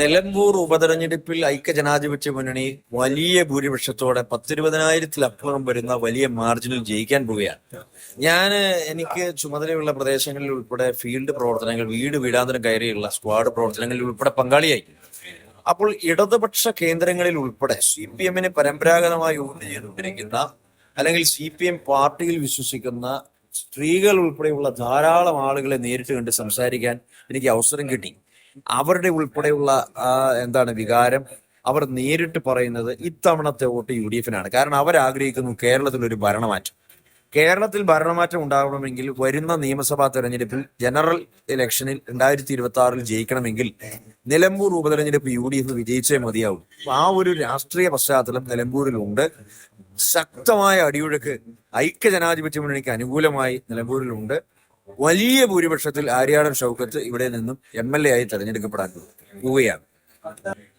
നിലമ്പൂർ ഉപതെരഞ്ഞെടുപ്പിൽ ഐക്യജനാധിപത്യ മുന്നണി വലിയ ഭൂരിപക്ഷത്തോടെ പത്തിരുപതിനായിരത്തിലപ്പുറം വരുന്ന വലിയ മാർജിനിൽ ജയിക്കാൻ പോവുകയാണ്. ഞാൻ എനിക്ക് ചുമതലയുള്ള പ്രദേശങ്ങളിൽ ഉൾപ്പെടെ ഫീൽഡ് പ്രവർത്തനങ്ങൾ വീട് വീടാന്തരം കയറിയുള്ള സ്ക്വാഡ് പ്രവർത്തനങ്ങളിൽ ഉൾപ്പെടെ പങ്കാളിയായി. അപ്പോൾ ഇടതുപക്ഷ കേന്ദ്രങ്ങളിൽ ഉൾപ്പെടെ സി പി എമ്മിന് പരമ്പരാഗതമായി വോട്ട് ചെയ്തുകൊണ്ടിരിക്കുന്ന അല്ലെങ്കിൽ സി പി എം പാർട്ടിയിൽ വിശ്വസിക്കുന്ന സ്ത്രീകൾ ഉൾപ്പെടെയുള്ള ധാരാളം ആളുകളെ നേരിട്ട് കണ്ട് സംസാരിക്കാൻ എനിക്ക് അവസരം കിട്ടി. അവരുടെ ഉൾപ്പെടെയുള്ള എന്താണ് വികാരം അവർ നേരിട്ട് പറയുന്നത് ഇത്തവണത്തെ വോട്ട് യു ഡി എഫിനാണ്. കാരണം അവർ ആഗ്രഹിക്കുന്നു കേരളത്തിൽ ഒരു ഭരണമാറ്റം. കേരളത്തിൽ ഭരണമാറ്റം ഉണ്ടാകണമെങ്കിൽ വരുന്ന നിയമസഭാ തെരഞ്ഞെടുപ്പിൽ ജനറൽ ഇലക്ഷനിൽ രണ്ടായിരത്തി ഇരുപത്തി ആറിൽ ജയിക്കണമെങ്കിൽ നിലമ്പൂർ ഉപതെരഞ്ഞെടുപ്പ് യു ഡി എഫ് വിജയിച്ചേ മതിയാവും. ആ ഒരു രാഷ്ട്രീയ പശ്ചാത്തലം നിലമ്പൂരിലുണ്ട്. ശക്തമായ അടിയൊഴുക്ക് ഐക്യജനാധിപത്യ മുന്നണിക്ക് അനുകൂലമായി നിലമ്പൂരിലുണ്ട്. വലിയ ഭൂരിപക്ഷത്തിൽ ആര്യാടൻ ഷൗക്കത്ത് ഇവിടെ നിന്നും എം എൽ എ ആയി തെരഞ്ഞെടുക്കപ്പെടാൻ പോവുകയാണ്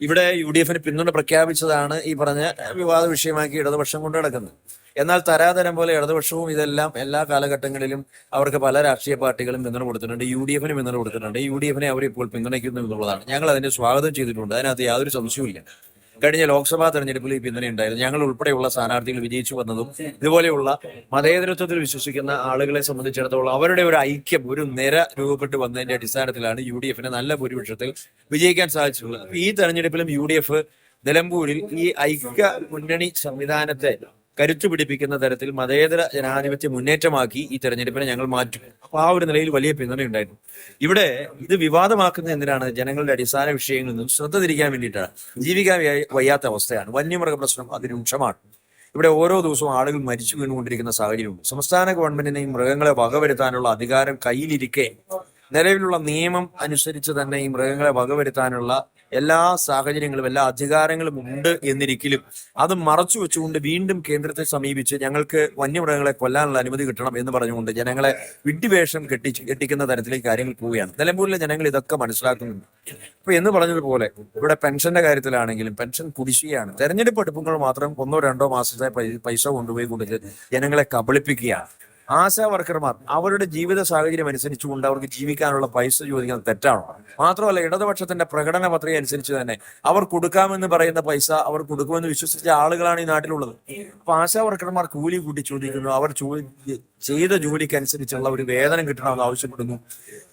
ഇവിടെ യു ഡി എഫിന് പിന്തുണ പ്രഖ്യാപിച്ചതാണ് ഈ പറഞ്ഞ വിവാദ വിഷയമാക്കി ഇടതുപക്ഷം കൊണ്ട് നടക്കുന്നത്. എന്നാൽ തരാതരം പോലെ ഇടതുപക്ഷവും ഇതെല്ലാം എല്ലാ കാലഘട്ടങ്ങളിലും അവർക്ക് പല രാഷ്ട്രീയ പാർട്ടികളും പിന്തുണ കൊടുത്തിട്ടുണ്ട്. യു ഡി എഫിന് പിന്തുണ കൊടുത്തിട്ടുണ്ട്. യു ഡി എഫിനെ അവർ ഇപ്പോൾ പിന്തുണയ്ക്കുന്നു എന്നുള്ളതാണ്. ഞങ്ങൾ അതിനെ സ്വാഗതം ചെയ്തിട്ടുണ്ട്. അതിനകത്ത് യാതൊരു സംശയവുമില്ല. കഴിഞ്ഞ ലോക്സഭാ തെരഞ്ഞെടുപ്പിൽ ഈ പിന്തുണ ഉണ്ടായിരുന്നു. ഞങ്ങൾ ഉൾപ്പെടെയുള്ള സ്ഥാനാർത്ഥികൾ വിജയിച്ചു വന്നതും ഇതുപോലെയുള്ള മതേതരത്വത്തിൽ വിശ്വസിക്കുന്ന ആളുകളെ സംബന്ധിച്ചിടത്തോളം അവരുടെ ഒരു ഐക്യം ഒരു നിര രൂപപ്പെട്ട് വന്നതിന്റെ അടിസ്ഥാനത്തിലാണ് യു ഡി എഫിന് നല്ല ഭൂരിപക്ഷത്തിൽ വിജയിക്കാൻ സാധിച്ചിട്ടുള്ളത്. ഈ തെരഞ്ഞെടുപ്പിലും യു ഡി എഫ് നിലമ്പൂരിൽ ഈ ഐക്യ മുന്നണി സംവിധാനത്തെ കരുത്തു പിടിപ്പിക്കുന്ന തരത്തിൽ മതേതര ജനാധിപത്യ മുന്നേറ്റമാക്കി ഈ തെരഞ്ഞെടുപ്പിനെ ഞങ്ങൾ മാറ്റും. അപ്പൊ ആ ഒരു നിലയിൽ വലിയ പിന്തുണ ഉണ്ടായിരുന്നു. ഇവിടെ ഇത് വിവാദമാക്കുന്ന എന്തിനാണ്? ജനങ്ങളുടെ അടിസ്ഥാന വിഷയങ്ങളിൽ നിന്നും ശ്രദ്ധ തിരിക്കാൻ വേണ്ടിയിട്ടാണ്. ജീവിക്കാൻ വയ്യാത്ത അവസ്ഥയാണ്. വന്യമൃഗ പ്രശ്നം അതിരൂക്ഷമാണ് ഇവിടെ ഓരോ ദിവസവും ആളുകൾ മരിച്ചു വീണുകൊണ്ടിരിക്കുന്ന സാഹചര്യമുണ്ട്. സംസ്ഥാന ഗവൺമെന്റിനെ ഈ മൃഗങ്ങളെ വകവരുത്താനുള്ള അധികാരം കയ്യിലിരിക്കെ നിലവിലുള്ള നിയമം അനുസരിച്ച് തന്നെ ഈ മൃഗങ്ങളെ വകവരുത്താനുള്ള എല്ലാ സാഹചര്യങ്ങളും എല്ലാ അധികാരങ്ങളും ഉണ്ട് എന്നിരിക്കലും അത് മറച്ചു വെച്ചുകൊണ്ട് വീണ്ടും കേന്ദ്രത്തെ സമീപിച്ച് ഞങ്ങൾക്ക് വന്യമൃഗങ്ങളെ കൊല്ലാനുള്ള അനുമതി കിട്ടണം എന്ന് പറഞ്ഞുകൊണ്ട് ജനങ്ങളെ വിഡ്ഢിവേഷം കെട്ടി കെട്ടിക്കുന്ന തരത്തിലേക്ക് കാര്യങ്ങൾ പോവുകയാണ്. നിലമ്പൂരിലെ ജനങ്ങൾ ഇതൊക്കെ മനസ്സിലാക്കുന്നുണ്ട്. അപ്പൊ എന്ന് പറഞ്ഞതുപോലെ ഇവിടെ പെൻഷന്റെ കാര്യത്തിലാണെങ്കിലും പെൻഷൻ കുടിശ്ശികയാണ്. തെരഞ്ഞെടുപ്പ് എടുപ്പുകൾ മാത്രം ഒന്നോ രണ്ടോ മാസത്തെ പൈസ കൊണ്ടുപോയി കൊടുത്ത് ജനങ്ങളെ കബളിപ്പിക്കുകയാണ്. ആശാ വർക്കർമാർ അവരുടെ ജീവിത സാഹചര്യം അനുസരിച്ചുകൊണ്ട് അവർക്ക് ജീവിക്കാനുള്ള പൈസ ചോദിക്കുന്നത് തെറ്റാണോ? മാത്രമല്ല ഇടതുപക്ഷത്തിന്റെ പ്രകടന പത്രിക അനുസരിച്ച് തന്നെ അവർ കൊടുക്കാമെന്ന് പറയുന്ന പൈസ അവർ കൊടുക്കുമെന്ന് വിശ്വസിച്ച ആളുകളാണ് ഈ നാട്ടിലുള്ളത്. അപ്പൊ ആശാ വർക്കർമാർ കൂലി കൂട്ടി ചോദിക്കുന്നു. അവർ ചെയ്ത ജോലിക്ക് അനുസരിച്ചുള്ള ഒരു വേതനം കിട്ടണമെന്ന് ആവശ്യപ്പെടുന്നു.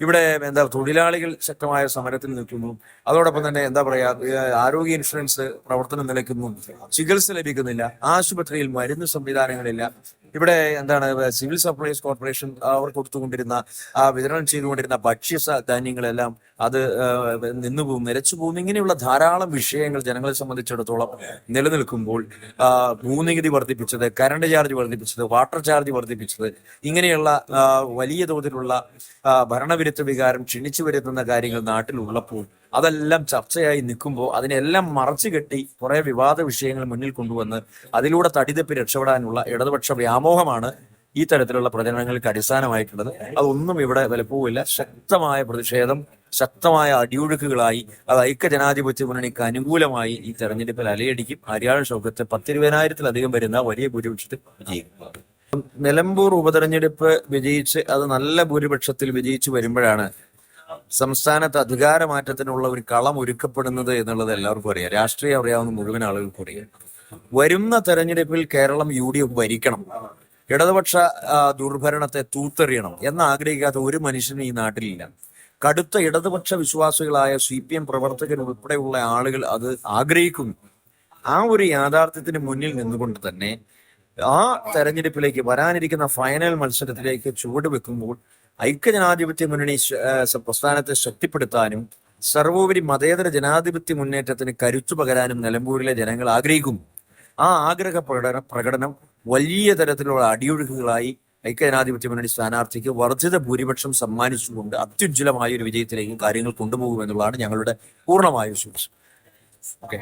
ഇവിടെ എന്താ തൊഴിലാളികൾ ശക്തമായ സമരത്തിൽ നിൽക്കുന്നു. അതോടൊപ്പം തന്നെ എന്താ പറയാ ആരോഗ്യ ഇൻഷുറൻസ് പ്രവർത്തനം നിലയ്ക്കുന്നു. ചികിത്സ ലഭിക്കുന്നില്ല. ആശുപത്രിയിൽ മരുന്ന് സംവിധാനങ്ങളില്ല. ഇവിടെ എന്താണ് സിവിൽ സപ്ലൈസ് കോർപ്പറേഷൻ അവർ കൊടുത്തുകൊണ്ടിരുന്ന ആ വിതരണം ചെയ്തുകൊണ്ടിരുന്ന ഭക്ഷ്യ ധാന്യങ്ങളെല്ലാം അത് നിന്നുപോകും നിന്നു പോകും നിലച്ചു പോകും ഇങ്ങനെയുള്ള ധാരാളം വിഷയങ്ങൾ ജനങ്ങളെ സംബന്ധിച്ചിടത്തോളം നിലനിൽക്കുമ്പോൾ ഭൂനികുതി വർദ്ധിപ്പിച്ചത് കറണ്ട് ചാർജ് വർദ്ധിപ്പിച്ചത് വാട്ടർ ചാർജ് വർദ്ധിപ്പിച്ചത് ഇങ്ങനെയുള്ള വലിയ തോതിലുള്ള ഭരണവിരുദ്ധ വികാരം ക്ഷണിച്ചു വരുത്തുന്ന കാര്യങ്ങൾ നാട്ടിലുള്ളപ്പോൾ അതെല്ലാം ചർച്ചയായി നിൽക്കുമ്പോൾ അതിനെല്ലാം മറച്ചു കെട്ടി കുറെ വിവാദ വിഷയങ്ങൾ മുന്നിൽ കൊണ്ടുവന്ന് അതിലൂടെ തടിതപ്പി രക്ഷപ്പെടാനുള്ള ഇടതുപക്ഷ വ്യാമോഹമാണ് ഈ തരത്തിലുള്ള പ്രചരണങ്ങൾക്ക് അടിസ്ഥാനമായിട്ടുള്ളത്. അതൊന്നും ഇവിടെ വിലപ്പോവില്ല. ശക്തമായ പ്രതിഷേധം ശക്തമായ അടിയൊഴുക്കുകളായി അത് ഐക്യജനാധിപത്യ മുന്നണിക്ക് അനുകൂലമായി ഈ തെരഞ്ഞെടുപ്പിൽ അലയടിക്കും. ഹരിയാണ ഷൗക്കത്ത് പത്തിരുപതിനായിരത്തിലധികം വരുന്ന വലിയ ഭൂരിപക്ഷത്തിൽ വിജയിക്കും. നിലമ്പൂർ ഉപതെരഞ്ഞെടുപ്പ് വിജയിച്ച് അത് നല്ല ഭൂരിപക്ഷത്തിൽ വിജയിച്ചു വരുമ്പോഴാണ് സംസ്ഥാനത്ത് അധികാരമാറ്റത്തിനുള്ള ഒരു കളം ഒരുക്കപ്പെടുന്നത് എന്നുള്ളത് എല്ലാവർക്കും അറിയാം. രാഷ്ട്രീയം അറിയാവുന്ന മുഴുവൻ ആളുകൾക്കും അറിയാം. വരുന്ന തെരഞ്ഞെടുപ്പിൽ കേരളം യു ഡി എഫ് ഭരിക്കണം. ഇടതുപക്ഷ ദുർഭരണത്തെ തൂത്തെറിയണം. എന്ന് ആഗ്രഹിക്കാത്ത ഒരു മനുഷ്യനും ഈ നാട്ടിലില്ല. കടുത്ത ഇടതുപക്ഷ വിശ്വാസികളായ സി പി എം പ്രവർത്തകർ ഉൾപ്പെടെയുള്ള ആളുകൾ അത് ആഗ്രഹിക്കുന്നു. ആ ഒരു യാഥാർത്ഥ്യത്തിന് മുന്നിൽ നിന്നുകൊണ്ട് തന്നെ ആ തെരഞ്ഞെടുപ്പിലേക്ക് വരാനിരിക്കുന്ന ഫൈനൽ മത്സരത്തിലേക്ക് ചുവട് വെക്കുമ്പോൾ ഐക്യജനാധിപത്യ മുന്നണി പ്രസ്ഥാനത്തെ ശക്തിപ്പെടുത്താനും സർവോപരി മതേതര ജനാധിപത്യ മുന്നേറ്റത്തിന് കരുത്തു പകരാനും നിലമ്പൂരിലെ ജനങ്ങൾ ആഗ്രഹിക്കുന്നു. ആ ആഗ്രഹ പ്രകടനം പ്രകടനം വലിയ തരത്തിലുള്ള അടിയൊഴുക്കുകളായി ഐക്യജനാധിപത്യ മുന്നണി സ്ഥാനാർത്ഥിക്ക് വർദ്ധിത ഭൂരിപക്ഷം സമ്മാനിച്ചുകൊണ്ട് അത്യുജ്വലമായ ഒരു വിജയത്തിലേക്ക് കാര്യങ്ങൾ കൊണ്ടുപോകുമെന്നുള്ളതാണ് ഞങ്ങളുടെ പൂർണമായ വിശ്വാസം. ഓക്കെ